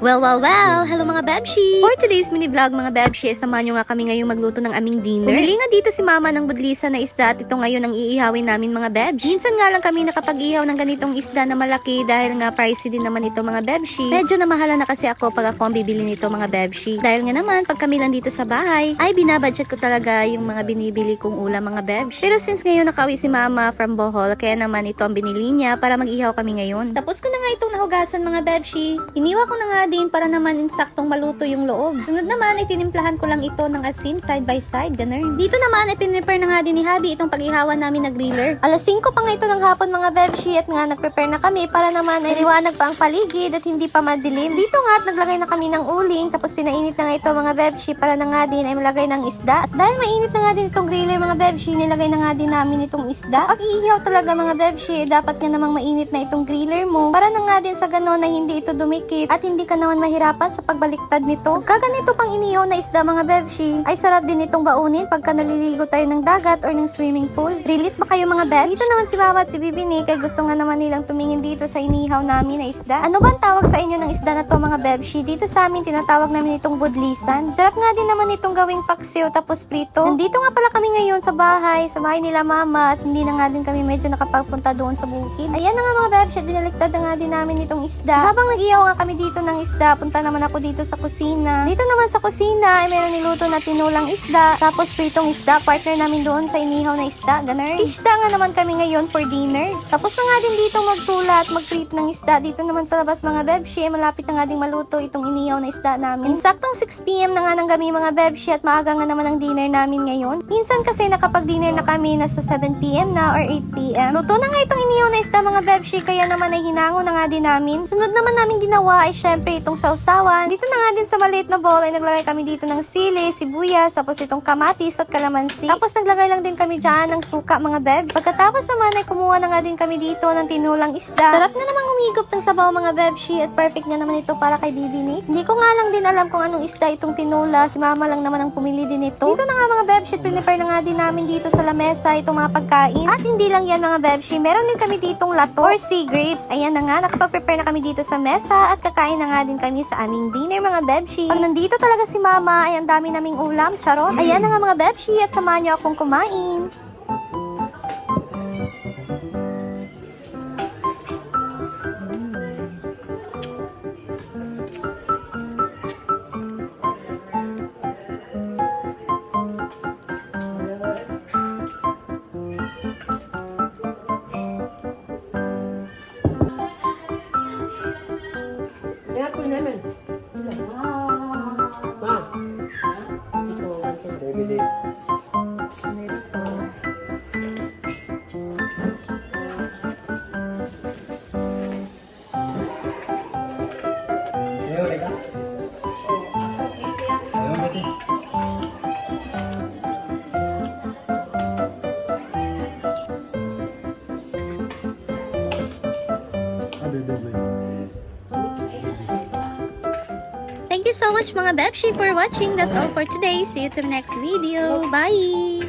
Well, well, well! Hello mga Bebshi! For today's mini vlog mga Bebshi, samahan nyo nga kami ngayong magluto ng aming dinner. Bumili nga dito si mama ng budlisa na isda at ito ngayon ang iihawin namin mga Bebshi. Minsan nga lang kami nakapag-ihaw ng ganitong isda na malaki dahil nga pricey din naman ito mga Bebshi. Medyo namahala na kasi ako pag ako ang bibili nito mga Bebshi. Dahil nga naman, pag kami lang dito sa bahay, ay binabudget ko talaga yung mga binibili kong ulam mga Bebshi. Pero since ngayon nakauwi si mama from Bohol, kaya naman ito ang binili niya para mag-ihaw kami ngayon. Tapos ko na nga itong nahugasan mga Bebshi. Iniwa ko na nga din para naman insaktong maluto yung loob. Sunod naman ay tinimplahan ko lang ito ng asin side by side, ganun. Dito naman ay pinrepare na nga din ni Habi itong pag-ihawan namin na griller. Alas 5 pa nga ito ng hapon mga Bebshi at nga nagprepare na kami para naman ay liwanag pa ang paligid at hindi pa madilim. Dito nga at naglagay na kami ng uling tapos pinainit na nga ito mga Bebshi para na nga din ay malagay ng isda. At dahil mainit na nga din itong griller mga Bebshi, nilagay na nga din namin itong isda. Pag talaga mga Bebshi, dapat nga namang mainit na itong griller mo para na nga din sa ganon na hindi ito dumikit at hindi ka naman mahirapan sa pagbaliktad nito. Kaganito pang inihaw na isda mga Bebshi, ay sarap din itong baunin pagka naliligo tayo ng dagat or ng swimming pool. Relate ba kayo mga Bebshi? Dito naman si Mama at si Bibi ni kay gusto nga naman nilang tumingin dito sa inihaw namin na isda. Ano ba ang tawag sa inyo ng isda na to mga Bebshi? Dito sa amin tinatawag namin itong budlisan. Sarap nga din naman itong gawing paksiw tapos prito. Nandito nga pala kami ngayon sa bahay, sa bahay nila Mama at hindi na nga din kami medyo nakapagpunta doon sa bukid. Ayan na nga mga Bebshi at binaliktad na nga din namin itong isda. Habang nag-ihaw nga kami dito ng isda, punta naman ako dito sa kusina. Dito naman sa kusina ay meron niluto na tinulang isda, tapos pritong isda, partner namin doon sa inihaw na isda, ganun. Isda nga naman kami ngayon for dinner. Tapos na nga din dito magtula at magprito ng isda. Dito naman sa labas mga bebshi, ay malapit na nga din maluto itong inihaw na isda namin. Saktong 6pm na nga ng gabi mga bebshi at maaga nga naman ang dinner namin ngayon. Minsan kasi nakapag-dinner na kami nasa 7pm na or 8pm. Luto na nga itong inihaw na isda mga bebshi, kaya naman ay hinango na nga din namin. Sunod naman namin ginawa ay syempre itong sausawan. Dito na nga din sa maliit na bowl ay naglagay kami dito ng sili, sibuyas, tapos itong kamatis at kalamansi. Tapos naglagay lang din kami dyan ng suka mga beb. Pagkatapos naman ay kumuha na nga din kami dito ng tinulang isda. Sarap na namang humigop ng sabaw mga bebshi at perfect nga naman ito para kay Bibi Nick. Hindi ko nga lang din alam kung anong isda itong tinula. Si mama lang naman ang pumili din ito. Dito na nga mga bebshi prepare na nga din namin dito sa lamesa itong mga pagkain. At hindi lang yan mga bebshi, meron din kami ditong lato or sea grapes. Ayan na nga, nakapag-prepare na kami dito sa mesa at kakain na nga din kami sa aming dinner mga bebshi. Pag nandito talaga si mama ay ang dami naming ulam, charot. Ayan na nga mga bebshi at samahan niyo akong kumain. Under the wing. Thank you so much mga Bebshi for watching. That's all for today. See you to the next video. Bye!